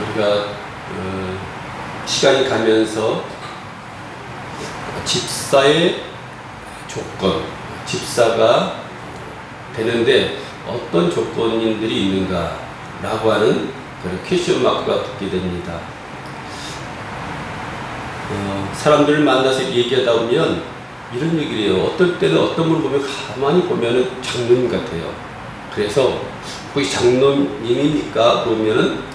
우리가 어, 시간이 가면서 집사의 조건, 집사가 되는데 어떤 조건들이 있는가라고 하는 그런 퀘션 마크가 붙게 됩니다. 어, 사람들을 만나서 얘기하다 보면 이런 얘기를 해요. 어떨 때는 어떤 분을 보면 가만히 보면은 장로님 같아요. 그래서 거기 장로님이니까 아니래요.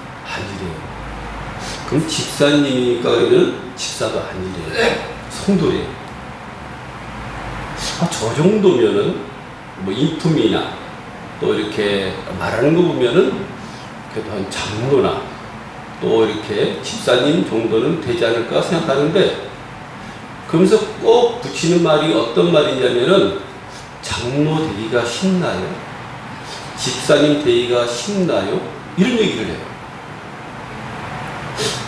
그럼 집사님이니까 그러면 집사가 아니래요. 성도래요. 아, 저 정도면은 뭐 인품이나 또 이렇게 말하는 거 보면은 그래도 한 장로나 또 이렇게 집사님 정도는 되지 않을까 생각하는데 그러면서 꼭 붙이는 말이 어떤 말이냐면은 장로 되기가 쉽나요? 집사님 되기가 쉽나요? 이런 얘기를 해요.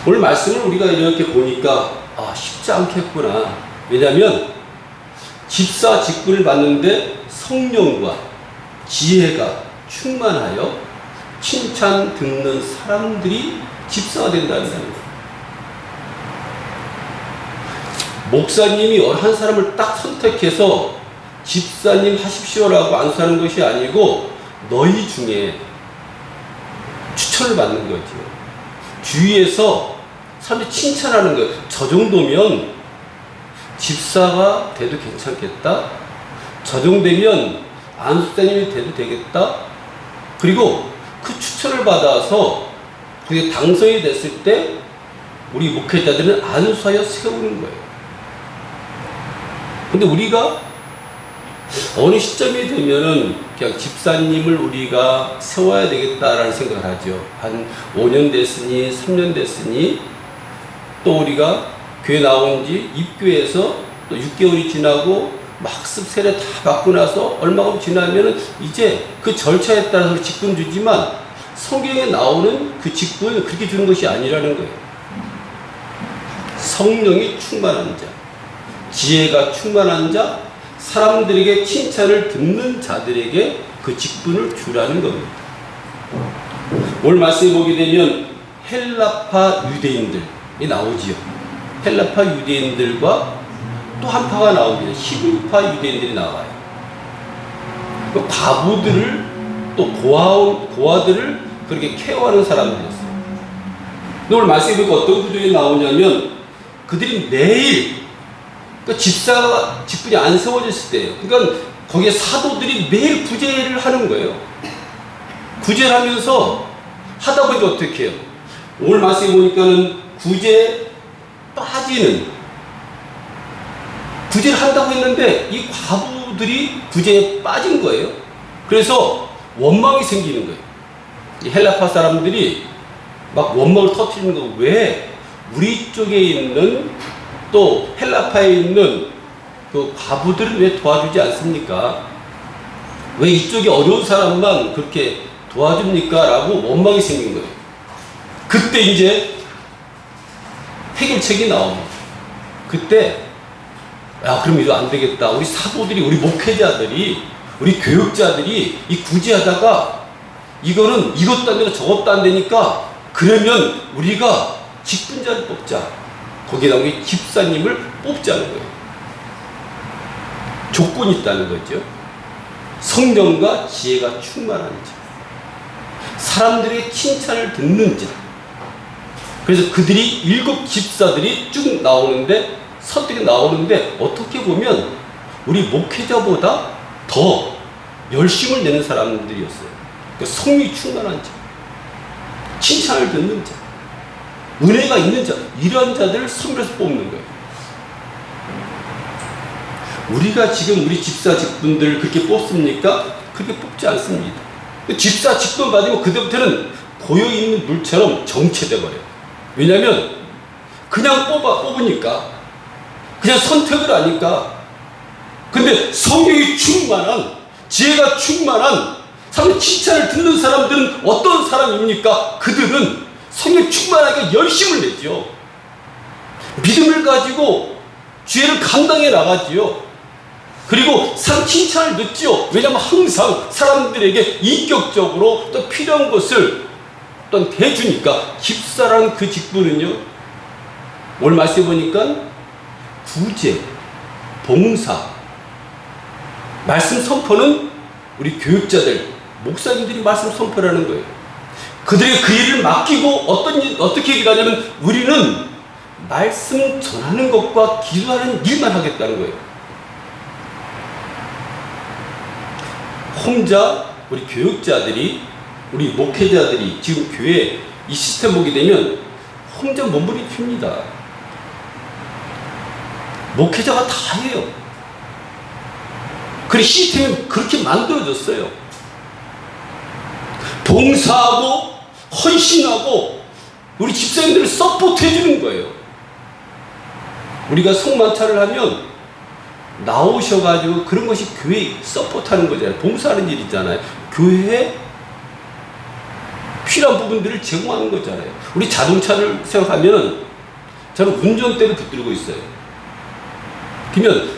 오늘 말씀을 우리가 이렇게 보니까 아 쉽지 않겠구나. 왜냐하면 집사 직분을 받는데 성령과 지혜가 충만하여 칭찬 듣는 사람들이 집사가 된다는 거예요. 목사님이 한 사람을 딱 선택해서 집사님 하십시오라고 안수하는 것이 아니고 너희 중에 추천을 받는 거죠. 주위에서 사람들이 칭찬하는 거예요. 저 정도면 집사가 돼도 괜찮겠다. 저 정도면 안수사님이 돼도 되겠다. 그리고 그 추천을 받아서 그게 당선이 됐을 때 우리 목회자들은 안수하여 세우는 거예요. 근데 우리가 어느 시점이 되면은 그냥 집사님을 우리가 세워야 되겠다라는 생각을 하죠. 한 5년 됐으니, 3년 됐으니, 또 우리가 교회 나온 지 입교해서 또 6개월이 지나고 막습 세례 다 받고 나서 얼마가 지나면은 이제 그 절차에 따라서 직분 주지만 성경에 나오는 그 직분은 그렇게 주는 것이 아니라는 거예요. 성령이 충만한 자, 지혜가 충만한 자, 사람들에게 칭찬을 듣는 자들에게 그 직분을 주라는 겁니다. 오늘 말씀해 보게 되면 헬라파 유대인들이 나오지요. 헬라파 유대인들과 또 한 파가 나옵니다. 히브리파 유대인들이 나와요. 그 과부들을 또 고아, 고아들을 그렇게 케어하는 사람들이었어요. 오늘 말씀해 보니까 어떤 구절이 나오냐면 그들이 매일 그 집사가 직분이 안 세워졌을 때예요. 그러니까 거기에 사도들이 매일 구제를 하는 거예요. 구제를 하면서 하다 보니까 어떻게 해요? 오늘 말씀해 보니까는 구제 빠지는 구제를 한다고 했는데 이 과부들이 구제에 빠진 거예요. 그래서 원망이 생기는 거예요. 이 헬라파 사람들이 막 원망을 터트리는 거 왜? 우리 쪽에 있는 또 헬라파에 있는 그 과부들은 왜 도와주지 않습니까? 왜 이쪽이 어려운 사람만 그렇게 도와줍니까? 라고 원망이 생긴 거예요. 그때 이제 해결책이 나옵니다. 그때 야 그럼 이거 안 되겠다. 우리 사도들이 우리 목회자들이 우리 교육자들이 이 구제하다가 이거는 이것도 안 되고 저것도 안 되니까 그러면 우리가 직분자를 뽑자. 거기에 나온 게 집사님을 뽑자는 거예요. 조건이 있다는 거죠. 성령과 지혜가 충만한 자. 사람들의 칭찬을 듣는 자. 그래서 그들이 일곱 집사들이 쭉 나오는데 선택이 나오는데 어떻게 보면 우리 목회자보다 더 열심을 내는 사람들이었어요. 그러니까 성이 충만한 자. 칭찬을 듣는 자. 은혜가 있는 자, 이런 자들을 선별해서 뽑는 거예요. 우리가 지금 우리 집사 직분들 그렇게 뽑습니까? 그렇게 뽑지 않습니다. 집사 직분 받으면 그때부터는 고여있는 물처럼 정체돼 버려요. 왜냐면 그냥 뽑아, 뽑으니까 그냥 선택을 하니까 근데 성령이 충만한 지혜가 충만한 사람 칭찬을 듣는 사람들은 어떤 사람입니까? 그들은 성령 충만하게 열심을 내죠. 믿음을 가지고 죄를 감당해 나가지요. 그리고 사람 칭찬을 듣지요. 왜냐하면 항상 사람들에게 인격적으로 또 필요한 것을 또한 대주니까 집사라는 그 직분은요. 오늘 말씀해 보니까 구제, 봉사, 말씀 선포는 우리 교육자들, 목사님들이 말씀 선포라는 거예요. 그들의 그 일을 맡기고 어떤 일, 어떻게 얘기를 하냐면 우리는 말씀 전하는 것과 기도하는 일만 하겠다는 거예요. 혼자 우리 교육자들이 우리 목회자들이 지금 교회 이 시스템 보게 되면 혼자 몸부림칩니다. 목회자가 다 해요. 그래 시스템이 그렇게 만들어졌어요. 봉사하고 헌신하고 우리 집사님들을 서포트 해 주는 거예요. 우리가 성만찬을 하면 나오셔가지고 그런 것이 교회 서포트하는 거잖아요. 봉사하는 일이잖아요. 교회에 필요한 부분들을 제공하는 거잖아요. 우리 자동차를 생각하면은 저는 운전대를 붙들고 있어요. 그러면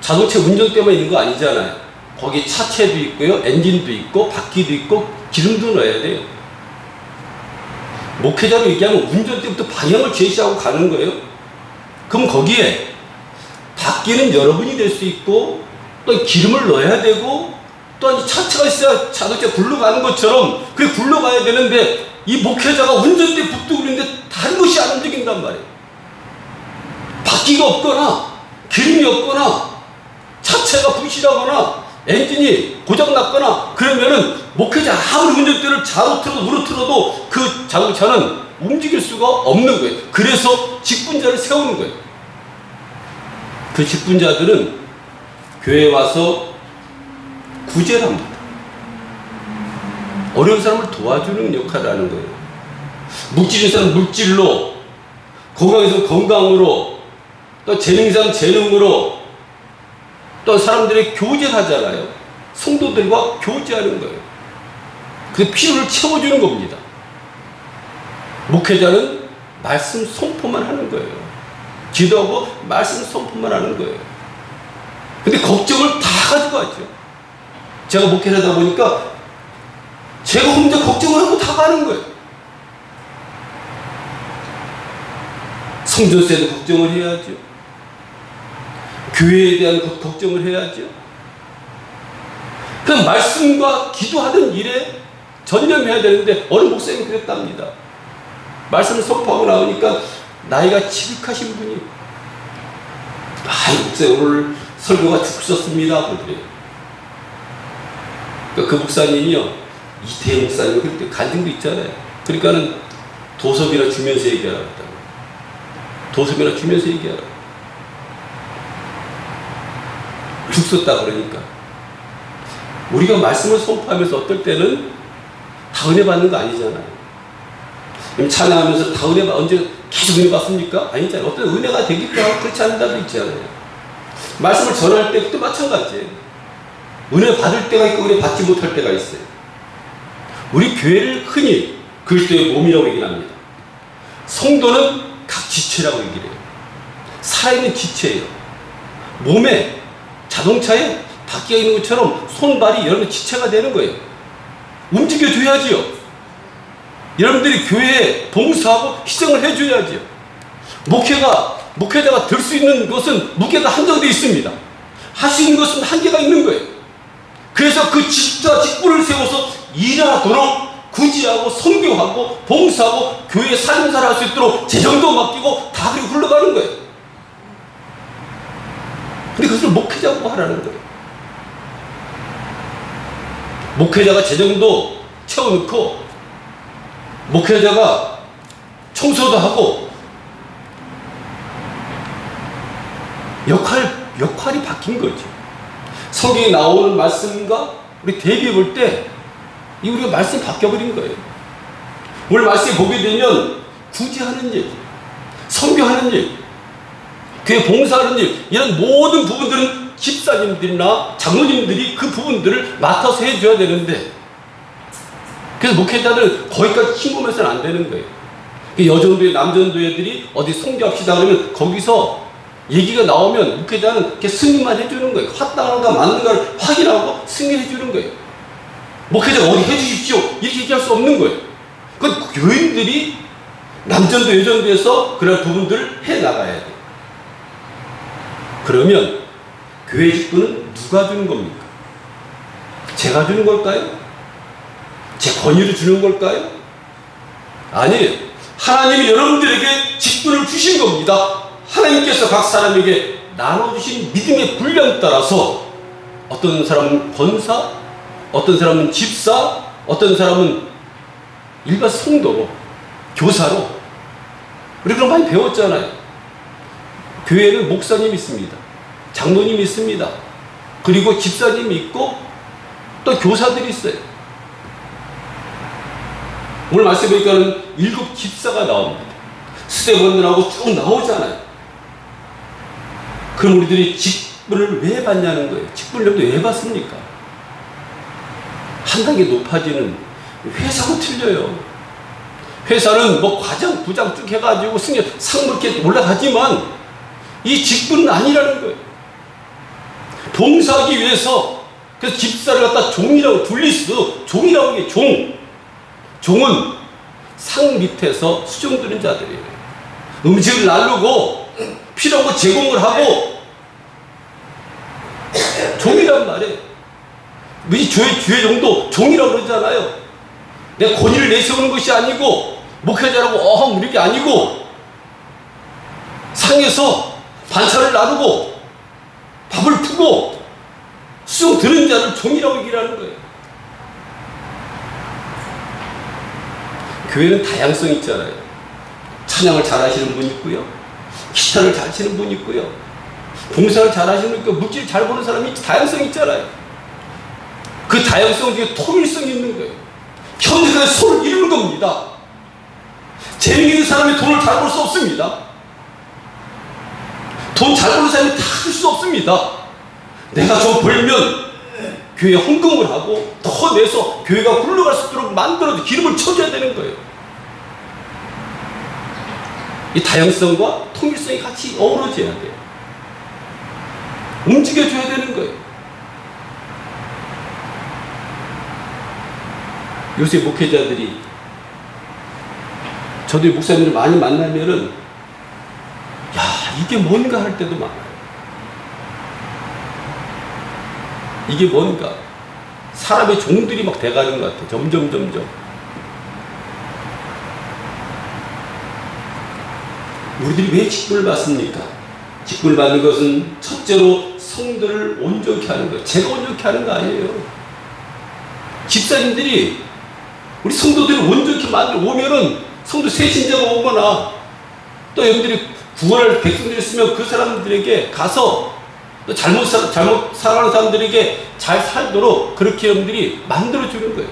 자동차 운전대만 있는 거 아니잖아요. 거기 차체도 있고요, 엔진도 있고, 바퀴도 있고, 기름도 넣어야 돼요. 목회자로 얘기하면 운전대부터 방향을 제시하고 가는 거예요. 그럼 거기에 바퀴는 여러분이 될 수 있고, 또 기름을 넣어야 되고, 또한 차체가 있어야 자동차 굴러가는 것처럼 그게 굴러가야 되는데 이 목회자가 운전대 붙들고 있는데 다른 것이 안 움직인단 말이에요. 바퀴가 없거나 기름이 없거나 차체가 부실하거나 엔진이 고장났거나 그러면은 목회자 아무리 운전대를 좌로 틀어도 우로 틀어도 그 자동차는 움직일 수가 없는 거예요. 그래서 직분자를 세우는 거예요. 그 직분자들은 교회에 와서 구제를 합니다. 어려운 사람을 도와주는 역할을 하는 거예요. 물질인 사람 물질로, 건강에서 건강으로, 또 재능상 재능으로, 또 사람들의 교제를 하잖아요. 성도들과 교제하는 거예요. 그 필요를 채워주는 겁니다. 목회자는 말씀 선포만 하는 거예요. 기도하고 말씀 선포만 하는 거예요. 근데 걱정을 다 가지고 왔죠. 제가 목회를 하다 보니까 제가 혼자 걱정을 하고 다 가는 거예요. 성전세도 걱정을 해야죠. 교회에 대한 것- 걱정을 해야죠. 그 말씀과 기도하는 일에 전념해야 되는데 어느 목사님이 그랬답니다. 말씀을 선포하고 나오니까 나이가 지극하신 분이 아, 목사님 오늘 설교가 죽었습니다. 그러더래요. 그러니까 그 목사님이요. 이태희 목사님 그때 간증도 있잖아요. 그러니까는 도섭이나 주면서 얘기하라고. 도섭이나 주면서 얘기하라. 죽었다 그러니까. 우리가 말씀을 선포하면서 어떨 때는 다 은혜 받는 거 아니잖아요. 찬양하면서 다 은혜 받, 언제 계속 은혜 받습니까? 아니잖아요. 어떤 은혜가 되기도 하고 그렇지 않은 날도 있잖아요. 말씀을 전할 때도 마찬가지예요. 은혜 받을 때가 있고 은혜 받지 못할 때가 있어요. 우리 교회를 흔히 그리스도의 몸이라고 얘기를 합니다. 성도는 각 지체라고 얘기를 해요. 살아있는 지체예요. 몸에 자동차에 바퀴가 있는 것처럼 손발이 여러분 지체가 되는 거예요. 움직여줘야지요. 여러분들이 교회에 봉사하고 희생을 해줘야지요. 목회가 목회자가 될 수 있는 것은 무게가 한정되어 있습니다. 할 수 있는 것은 한계가 있는 거예요. 그래서 그 직자 직분을 세워서 일하도록 구지하고 성교하고 봉사하고 교회 살림살이 할수 있도록 재정도 맡기고 다 그리고 흘러가는 거예요. 목회자고 하라는 거예요. 목회자가 재정도 채워넣고 목회자가 청소도 하고 역할 역할이 바뀐 거죠. 성경에 나오는 말씀과 우리 대비해 볼 때 이 우리가 말씀이 바뀌어 버린 거예요. 오늘 말씀에 보게 되면 구제하는 일, 성교하는 일, 교회 봉사하는 일 이런 모든 부분들은 집사님들이나 장로님들이 그 부분들을 맡아서 해줘야 되는데 그래서 목회자들은 거기까지 침범해서는 안 되는 거예요. 그 여전도회, 남전도회들이 어디 성교합시다 그러면 거기서 얘기가 나오면 목회자는 이렇게 승인만 해주는 거예요. 합당한가 맞는가를 확인하고 승인해 주는 거예요. 목회자가 어디 해주십시오 이렇게 얘기할 수 없는 거예요. 그 교인들이 남전도 여전도에서 그런 부분들을 해 나가야 돼. 그러면 교회 직분은 누가 주는 겁니까? 제가 주는 걸까요? 제 권위로 주는 걸까요? 아니에요. 하나님이 여러분들에게 직분을 주신 겁니다. 하나님께서 각 사람에게 나눠주신 믿음의 분량 따라서 어떤 사람은 권사, 어떤 사람은 집사, 어떤 사람은 일반 성도로, 교사로. 우리 그럼 많이 배웠잖아요. 교회는 목사님 있습니다. 장로님 있습니다. 그리고 집사님이 있고 또 교사들이 있어요. 오늘 말씀 보니까는 일곱 집사가 나옵니다. 스테반들하고 쭉 나오잖아요. 그럼 우리들이 직분을 왜 받냐는 거예요. 직분을 왜 받습니까? 한 단계 높아지는 회사고 틀려요. 회사는 뭐 과장, 부장 쭉 해가지고 승려, 상무 이렇게 올라가지만 이 직분은 아니라는 거예요. 봉사하기 위해서 그래서 집사를 갖다 종이라고 둘리스 종이라고 해 종. 종은 상 밑에서 수종드는 자들이에요. 음식을 나르고 필요한 거 제공을 하고 종이란 말이에요. 우리 주의, 주의 정도 종이라고 그러잖아요. 내가 권위를 내세우는 것이 아니고 목회자라고 어흥 이렇게 아니고 상에서 반찬을 나누고 밥을 푸고 수용 드는 자를 종이라고 얘기하는 거예요. 교회는 다양성이 있잖아요. 찬양을 잘 하시는 분 있고요. 기타를 잘 치는 분 있고요. 봉사를 잘 하시는 분 있고 물질 잘 보는 사람이 다양성이 있잖아요. 그 다양성 중에 통일성이 있는 거예요. 현대사의 손을 이루는 겁니다. 재능 있는 사람이 돈을 잘 벌 수 없습니다. 돈 잘 버는 사람이 다 할 수 없습니다. 내가 저 벌면 교회 헌금을 하고 더 내서 교회가 굴러갈 수 있도록 만들어서 기름을 쳐줘야 되는 거예요. 이 다양성과 통일성이 같이 어우러져야 돼요. 움직여줘야 되는 거예요. 요새 목회자들이 저도 목사님들 많이 만나면은 야 이게 뭔가 할 때도 많아요. 이게 뭔가 사람의 종들이 막 돼가는 것 같아. 점점 점점. 우리들이 왜 직분을 받습니까? 직분을 받는 것은 첫째로 성도를 온전케 하는 거예요. 제가 온전케 하는 거 아니에요. 집사님들이 우리 성도들을 온전케 만들어 오면은 성도 세신자가 오거나 또 여러분들이 구원할 백성들이 있으면 그 사람들에게 가서 또 잘못 살 잘못 살아가는 사람들에게 잘 살도록 그렇게 여러분들이 만들어 주는 거예요.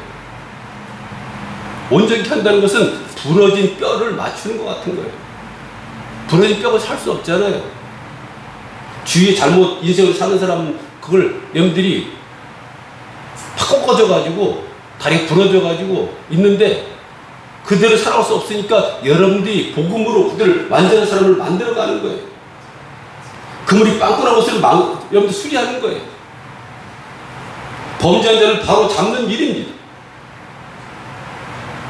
온전케 한다는 것은 부러진 뼈를 맞추는 것 같은 거예요. 부러진 뼈가 살 수 없잖아요. 주위에 잘못 인생을 사는 사람은 그걸 여러분들이 팍 꺾어져-가지고 다리 부러져-가지고 있는데 그대로 살아갈 수 없으니까 여러분들이 복음으로 그들을 완전한 사람을 만들어가는 거예요. 그물이 빵꾸난 것을 망, 여러분들 수리하는 거예요. 범죄한 자를 바로 잡는 일입니다.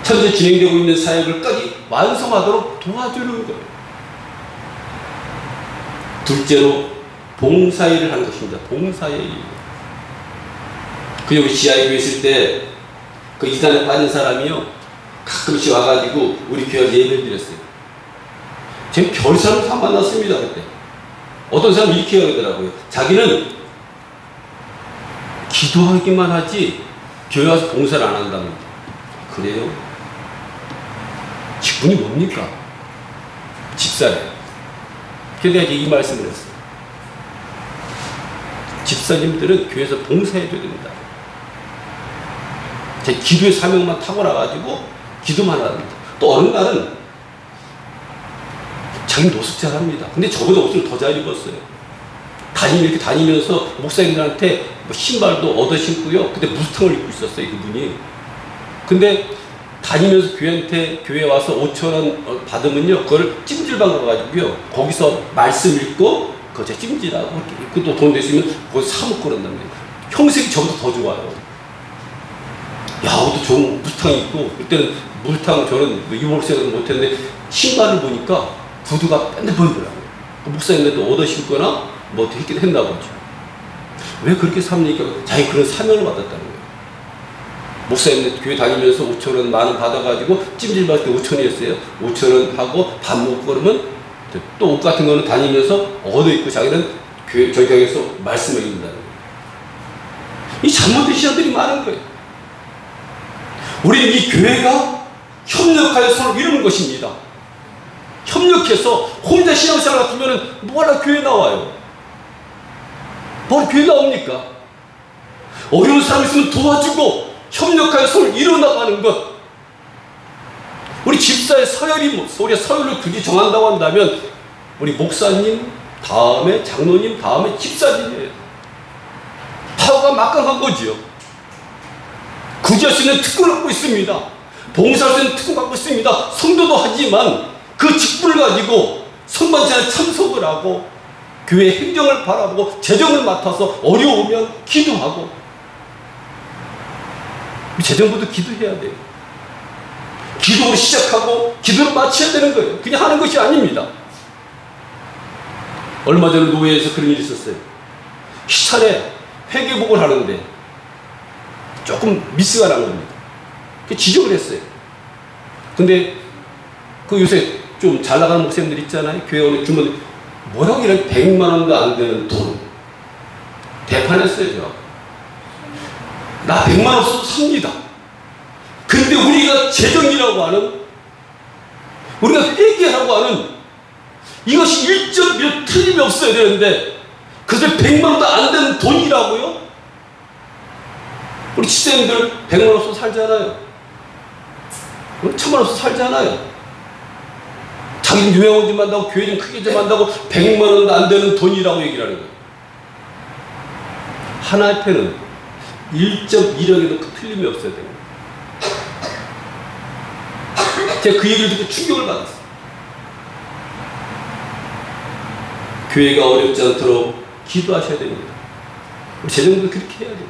현재 진행되고 있는 사역을까지 완성하도록 도와주는 거예요. 둘째로 봉사일을 하는 것입니다. 봉사일. 그 여기 지하에 있을 때 그 이단에 빠진 사람이요. 가끔씩 와가지고 우리 교회 예배 드렸어요. 지금 별 사람 다 만났습니다. 그때. 어떤 사람 이렇게 하더라고요. 자기는 기도하기만 하지 교회 와서 봉사를 안 한답니다. 그래요? 직분이 뭡니까? 집사래요. 그래서 내가 이 말씀을 했어요. 집사님들은 교회에서 봉사해줘야 됩니다. 제 기도의 사명만 탁월해가지고 기도만 합니다. 또 어느 날은 자기 노숙 잘합니다. 근데 저보다 옷을 더 잘 입었어요. 다니 이렇게 다니면서 목사님들한테 뭐 신발도 얻어 신고요. 그때 무스탕을 입고 있었어요, 그분이. 근데 다니면서 교회한테 교회 와서 5천 원 받으면요, 그걸 찜질방 가가지고요, 거기서 말씀 읽고 그거 제가 찜질하고 그또 돈 됐으면 그거 사 먹고 말이에요. 형식이 저보다 더 좋아요. 야, 옷도 좋은 무스탕 입고 그때는 물탕 저는 뭐 입어볼 생각은 못했는데 신발을 보니까 구두가 뺀들보이더라고요. 그 목사님들도 얻어 신거나 뭐 어떻게 했긴 했나 보죠. 왜 그렇게 삽니까? 자기 그런 사명을 받았다는 거예요. 목사님들 교회 다니면서 5천 원 만원 받아가지고 찜질 받을 때 5천 원이었어요. 5천 원 하고 밥 먹고 그러면 또 옷 같은 거는 다니면서 얻어 입고 자기는 교회 저희 교회에서 말씀을 읽는다는 거예요. 이 잘못된 신앙들이 많은 거예요. 우리는 이 교회가 협력하여 서로 이루는 것입니다. 협력해서 혼자 신앙생활 같으면 뭐하러 교회 나와요? 뭐하러 교회 나옵니까? 어려운 사람 있으면 도와주고 협력하여 서로 이뤄나가는 것. 우리 집사의 서열이 뭐, 우리가 서열을 굳이 정한다고 한다면 우리 목사님 다음에 장로님 다음에 집사님이에요. 파워가 막강한 거지요. 굳이 할 수 있는 특권을 갖고 있습니다. 있는 특권 갖고 있습니다. 성도도 하지만 그 직분을 가지고 선반찬에 참석을 하고 교회 행정을 바라보고 재정을 맡아서 어려우면 기도하고 재정부도 기도해야 돼요. 기도로 시작하고 기도를 마쳐야 되는 거예요. 그냥 하는 것이 아닙니다. 얼마 전에 노예에서 그런 일이 있었어요. 희찬에 회계복을 하는데 조금 미스가 난 겁니다. 그 지적을 했어요. 근데 그 요새 좀 잘 나가는 목사님들 있잖아요. 교회 오는 주문 뭐라고 이런 100만 원도 안 되는 돈 대판했어요. 저. 나 100만 원 써도 삽니다. 근데 우리가 재정이라고 하는 우리가 회계라고 하는 이것이 1.1 틀림이 없어야 되는데 그래서 100만 원도 안 되는 돈이라고요? 우리 집사님들 100만 원 써서 살잖아요. 어? 천만 원 써서 살잖아요. 자기는 유명한 좀 한다고 교회 좀 크게 좀 한다고 100만 원도 안 되는 돈이라고 얘기를 하는 거예요. 하나의 편은 1.1억에도 그 틀림이 없어야 돼요. 제가 그 얘기를 듣고 충격을 받았어요. 교회가 어렵지 않도록 기도하셔야 됩니다. 재정도 그렇게 해야 돼요.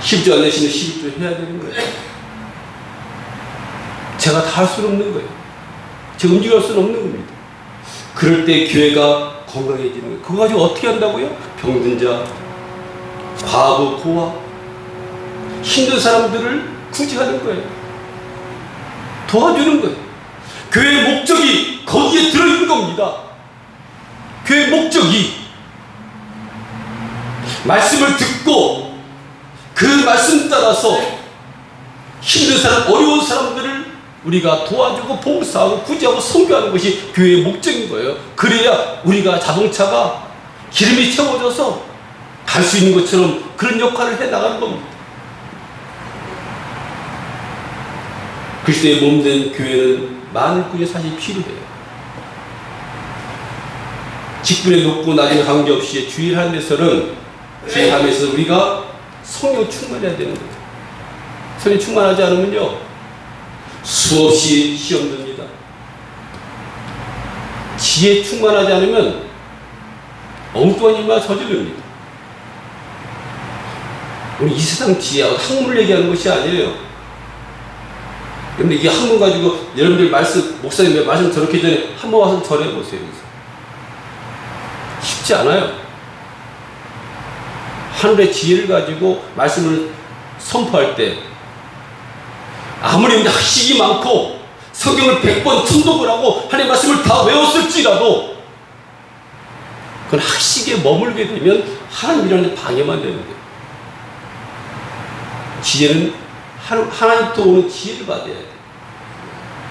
10조 안 내시면 11조 해야 되는 거예요. 제가 다 할 수는 없는 거예요. 제가 움직일 수는 없는 겁니다. 그럴 때 교회가 건강해지는 거예요. 그거 가지고 어떻게 한다고요? 병든 자, 과부, 고아, 힘든 사람들을 구제하는 거예요. 도와주는 거예요. 교회의 목적이 거기에 들어있는 겁니다. 교회의 목적이 말씀을 듣고 그 말씀 따라서 힘든 사람, 어려운 사람들을 우리가 도와주고 봉사하고 구제하고 선교하는 것이 교회의 목적인 거예요. 그래야 우리가 자동차가 기름이 채워져서 갈 수 있는 것처럼 그런 역할을 해 나가는 겁니다. 그리스도의 몸된 교회는 많은 군이 사실 필요해요. 직분에 높고 낮은 관계없이 주일하는 데서는 주일하면서 우리가 성령 충만해야 되는 거예요. 성령 충만하지 않으면요 수없이 시험 듭니다. 지혜 충만하지 않으면 엉뚱한 일만 저지릅니다. 우리 이 세상 지혜, 학문을 얘기하는 것이 아니에요. 근데 이 학문 가지고 여러분들 말씀, 목사님 말씀 저렇게 전에 한 번 와서 절해보세요. 쉽지 않아요. 하늘의 지혜를 가지고 말씀을 선포할 때 아무리 학식이 많고 성경을 100번 통독을 하고 하나님 말씀을 다 외웠을지라도 그건 학식에 머물게 되면 하나님이라는 방해만 되는 거예요. 지혜는 하나님부터 오는 지혜를 받아야 돼.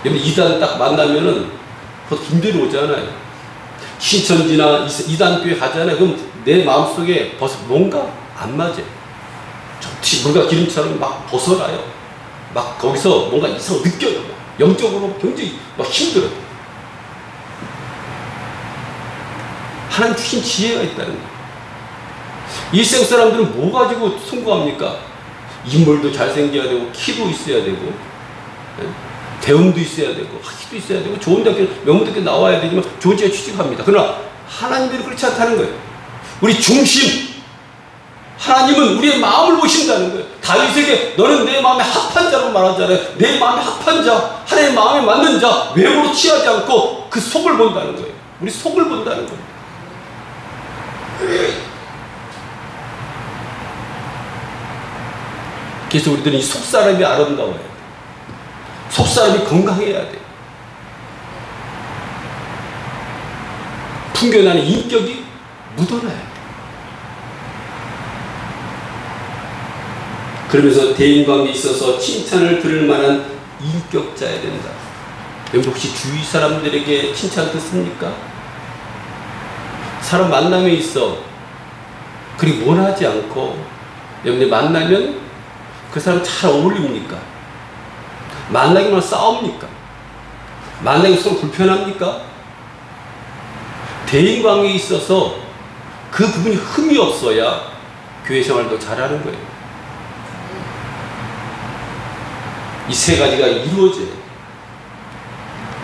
여러분 이단 딱 만나면은 더 김대로 오잖아요. 신천지나 이단 교회 가잖아요. 그럼 내 마음속에 벌써 뭔가 안 맞아요. 뭔가 기름처럼 막 벗어나요. 막 거기서 뭔가 이상 느껴요. 막. 영적으로 굉장히 막 힘들어요. 하나님 주신 지혜가 있다는 거예요. 일생 사람들은 뭐 가지고 성공합니까? 인물도 잘생겨야 되고, 키도 있어야 되고, 예? 대운도 있어야 되고, 학위도 있어야 되고, 좋은 대학교, 명문 대학교 나와야 되지만 좋은 지에 취직합니다. 그러나 하나님들이 그렇지 않다는 거예요. 우리 중심, 하나님은 우리의 마음을 보신다는 거예요. 다윗에게 너는 내 마음에 합한 자라고 말하잖아요. 내 마음에 합한 자, 하나님의 마음에 맞는 자, 외모로 취하지 않고 그 속을 본다는 거예요. 우리 속을 본다는 거예요. 그래서 우리들은 이 속사람이 아름다워야 돼. 속사람이 건강해야 돼. 풍겨나는 인격이 묻어나야 돼. 그러면서 대인관계에 있어서 칭찬을 들을 만한 인격자야 된다. 여러분 혹시 주위 사람들에게 칭찬 듣습니까? 사람 만남에 있어 그리 원하지 않고 여러분이 만나면 그 사람 잘 어울립니까? 만나기만 싸웁니까? 만나기 서로 불편합니까? 대인관계에 있어서 그 부분이 흠이 없어야 교회 생활도 잘하는 거예요. 이 세 가지가 이루어져요.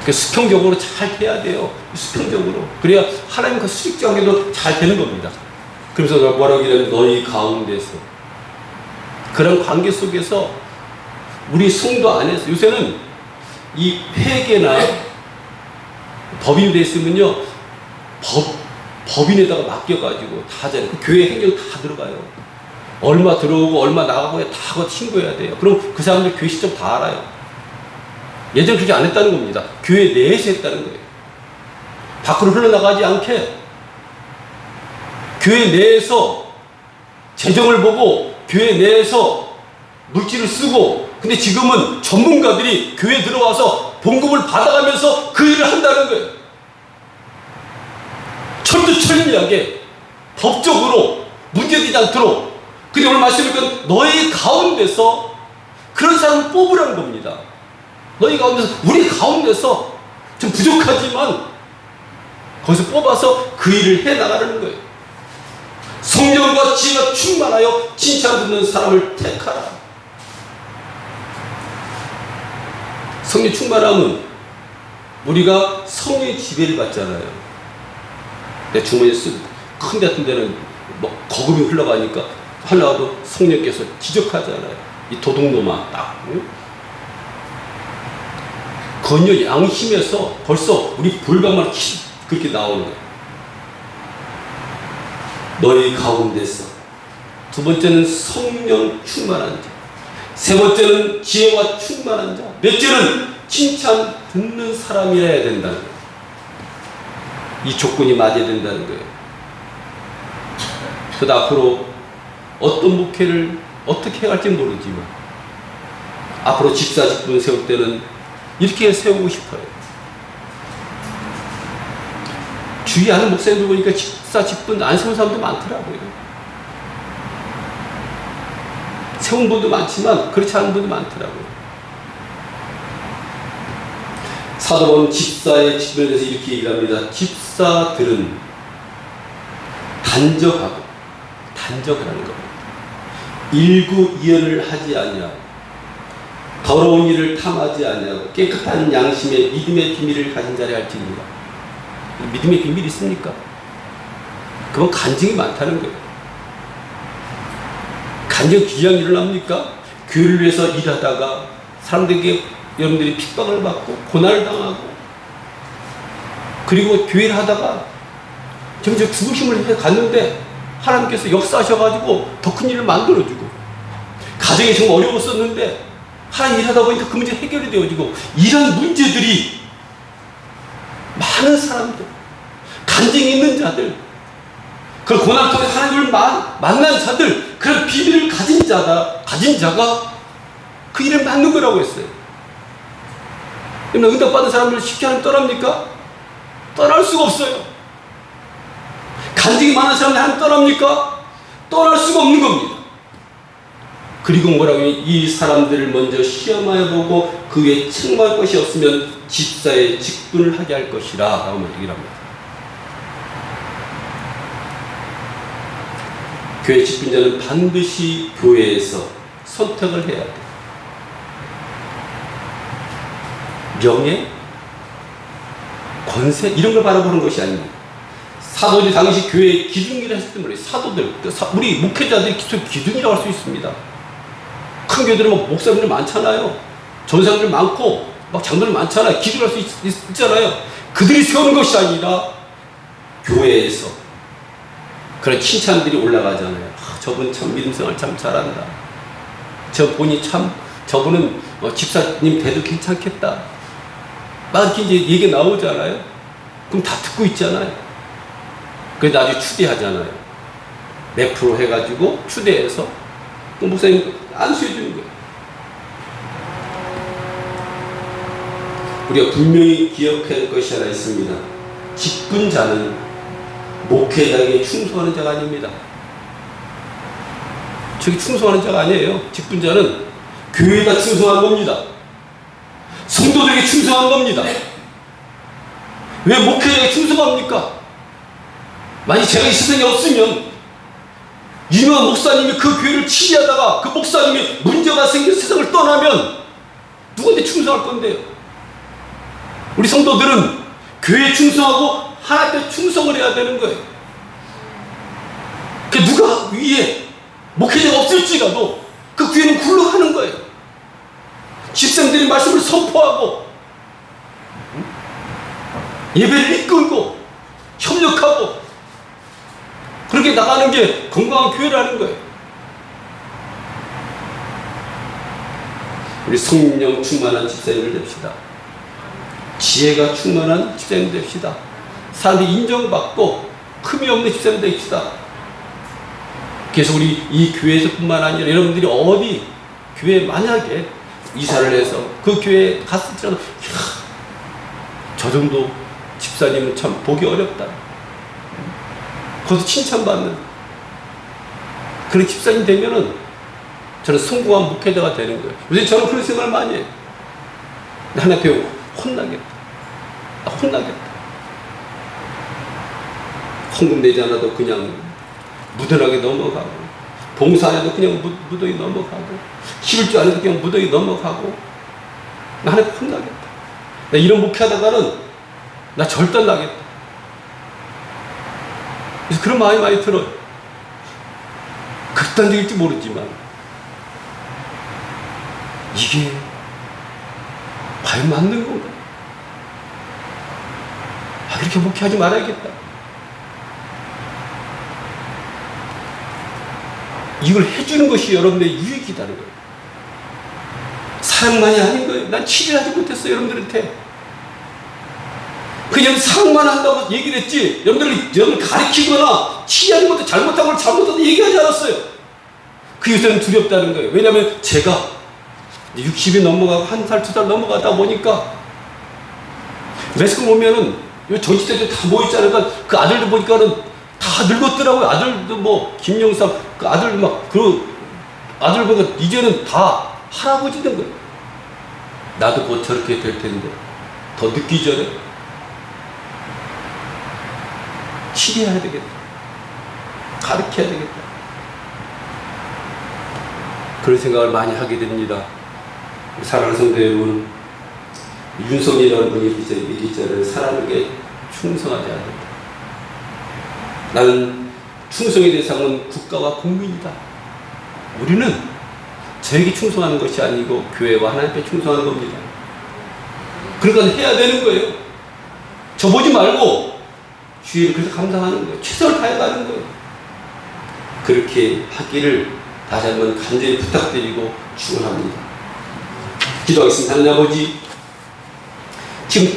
그 수평적으로 잘 해야 돼요. 수평적으로. 그래야 하나님과 수직 관계도 잘 되는 겁니다. 그래서 뭐라고 하냐면 너희 가운데서 그런 관계 속에서 우리 성도 안에서 요새는 이 회계나 법인 됐으면요 법 법인에다가 맡겨가지고 다 하잖아요. 그 교회 행정 다 들어가요. 얼마 들어오고 얼마 나가고 다 그거 신고해야 돼요. 그럼 그 사람들 교회 시점 다 알아요. 예전 그렇게 안 했다는 겁니다. 교회 내에서 했다는 거예요. 밖으로 흘러나가지 않게 교회 내에서 재정을 보고 교회 내에서 물질을 쓰고 근데 지금은 전문가들이 교회에 들어와서 봉급을 받아가면서 그 일을 한다는 거예요. 철두철미하게 법적으로 문제되지 않도록 근데 오늘 말씀이니까 너희 가운데서 그런 사람을 뽑으라는 겁니다. 너희 가운데서 우리 가운데서 좀 부족하지만 거기서 뽑아서 그 일을 해 나가라는 거예요. 성령과 지혜가 충만하여 칭찬 듣는 사람을 택하라. 성령 충만함은 우리가 성령의 지배를 받잖아요. 내 주머니에 쓰고 큰데 같은 데는 뭐 거금이 흘러가니까 하려도 성령께서 지적하잖아요. 이 도둑놈아 딱. 응? 건요 양심에서 벌써 우리 불감만 그렇게 나오는 거예요. 너희 가운데서 두 번째는 성령 충만한 자. 세 번째는 지혜와 충만한 자. 넷째는 칭찬 듣는 사람이라 해야 된다는 거예요. 이 조건이 맞아야 된다는 거예요. 그래서 앞으로 어떤 목회를 어떻게 해갈지 모르지만 앞으로 집사 직분 세울 때는 이렇게 세우고 싶어요. 주위 하는 목사님들 보니까 집사 직분 안 세운 사람도 많더라고요. 세운 분도 많지만 그렇지 않은 분도 많더라고요. 사도는 집사의 측면에서 이렇게 얘기합니다. 집사들은 단적하고 단적하라는 겁니다. 일구이연을 하지 아니하고 더러운 일을 탐하지 아니하고 깨끗한 양심의 믿음의 비밀을 가진 자리 할지니라. 믿음의 비밀이 있습니까? 그건 간증이 많다는 거예요. 간증 귀한 일을 합니까? 교회를 위해서 일하다가 사람들에게 여러분들이 핍박을 받고 고난을 당하고 그리고 교회를 하다가 점점 죽을 힘을 해 갔는데 하나님께서 역사하셔가지고 더 큰 일을 만들어주고 가정이 정말 어려웠었는데 하나님 일하다 보니까 그 문제 해결이 되어지고 이런 문제들이 많은 사람들 간증이 있는 자들 그 고난 통해 하나님을 만, 만난 자들 그런 비밀을 가진 자가 가진 자가 그 일을 맡는 거라고 했어요. 그러면 응답받은 사람들 쉽게 하나님 떠납니까? 떠날 수가 없어요. 간증이 많은 사람들 하나님 떠납니까? 떠날 수가 없는 겁니다. 그리고 뭐라고 이 사람들을 먼저 시험하여 보고 그 위에 책망할 것이 없으면 집사의 직분을 하게 할 것이라 라고 얘기를 합니다. 교회 직분자는 반드시 교회에서 선택을 해야 돼. 명예, 권세 이런 걸 바라보는 것이 아닙니다. 사도들이 당시 교회의 기둥이라 했을 말이에요. 사도들, 그 사- 우리 목회자들이 기둥이라고 할 수 있습니다. 큰 교회들은 막 목사님들 많잖아요. 전사님들 많고 막 장로들 많잖아요. 기둥할 수 있, 있, 있잖아요. 그들이 세우는 것이 아니라 교회에서 그런 칭찬들이 올라가잖아요. 아, 저분 참 믿음생활 참 잘한다. 저 분이 참 저분은 어, 집사님 돼도 괜찮겠다. 막 이렇게 이제 얘기 나오잖아요. 그럼 다 듣고 있잖아요. 그래서 나중에 추대하잖아요. 몇 프로 해가지고 추대해서 그 목사님 안수해 주는 거예요. 우리가 분명히 기억해야 할 것이 하나 있습니다. 직분자는 목회자에게 충성하는 자가 아닙니다. 저기 충성하는 자가 아니에요. 직분자는 교회가 충성한 겁니다. 성도들에게 충성한 겁니다. 왜 목회자에게 충성합니까? 만약 제가 이 세상에 없으면 유명한 목사님이 그 교회를 치리하다가 그 목사님이 문제가 생겨 세상을 떠나면 누구한테 충성할 건데요? 우리 성도들은 교회에 충성하고 하나님께 충성을 해야 되는 거예요. 그 누가 위에 목회자가 없을지라도 그 교회는 굴러가는 거예요. 집사님들이 말씀을 선포하고 예배를 이끌고 협력하고 그렇게 나가는 게 건강한 교회라는 거예요. 우리 성령 충만한 집사님을 됩시다. 지혜가 충만한 집사님 됩시다. 사람들이 인정받고 흠이 없는 집사님 됩시다. 그래서 우리 이 교회에서뿐만 아니라 여러분들이 어디 교회 만약에 이사를 해서 그 교회에 갔을지라도 저 정도 집사님은 참 보기 어렵다. 거기서 칭찬받는 그런 집사님 되면은 저는 성공한 목회자가 되는 거예요. 요새 저는 그런 생각을 많이 해요. 하나 배우 혼나겠다. 아, 혼나겠다. 헌금 내지 않아도 그냥 무던하게 넘어가고 봉사 안 해도 그냥 무, 무더기 넘어가고 힘을 줄 아는데 그냥 무더기 넘어가고 나 하나 혼나겠다. 나 이런 목회하다가는 나 절단 나겠다. 그래서 그런 마음이 많이 들어요. 극단적일지 모르지만 이게 과연 맞는 건가? 아, 그렇게 목회하지 말아야겠다. 이걸 해주는 것이 여러분들의 유익이다는 거예요. 사랑만이 아닌 거예요. 난 치료를 하지 못했어, 여러분들한테. 그냥 사랑만 한다고 얘기를 했지, 여러분들을, 여러분을 가리키거나 치료하는 것도 잘못한 걸 잘못하다 얘기하지 않았어요. 그 요새는 두렵다는 거예요. 왜냐하면 제가 60이 넘어가고 한 살, 두 살 넘어가다 보니까 매스컴 오면은 요 전시대들 다 모였잖아요. 그러니까 그 아들들 보니까는 다 늙었더라고요. 아들도 뭐 김영삼 그 아들 막 그 아들 보니까 이제는 다 할아버지 된 거예요. 나도 곧 저렇게 될 텐데 더 늦기 전에 치료해야 되겠다. 가르쳐야 되겠다. 그런 생각을 많이 하게 됩니다. 사랑하는 성도 여러분, 윤석이라는 분이 이제 얘기자를 사람에게 충성하지 않는다. 나는 충성의 대상은 국가와 국민이다. 우리는 저에게 충성하는 것이 아니고 교회와 하나님께 충성하는 겁니다. 그러니까 해야 되는 거예요. 저 보지 말고 주의를 그래서 감당하는 거예요. 최선을 다해가는 거예요. 그렇게 하기를 다시 한번 간절히 부탁드리고 축원합니다. 기도하겠습니다. 하나님 아버지, 지금 때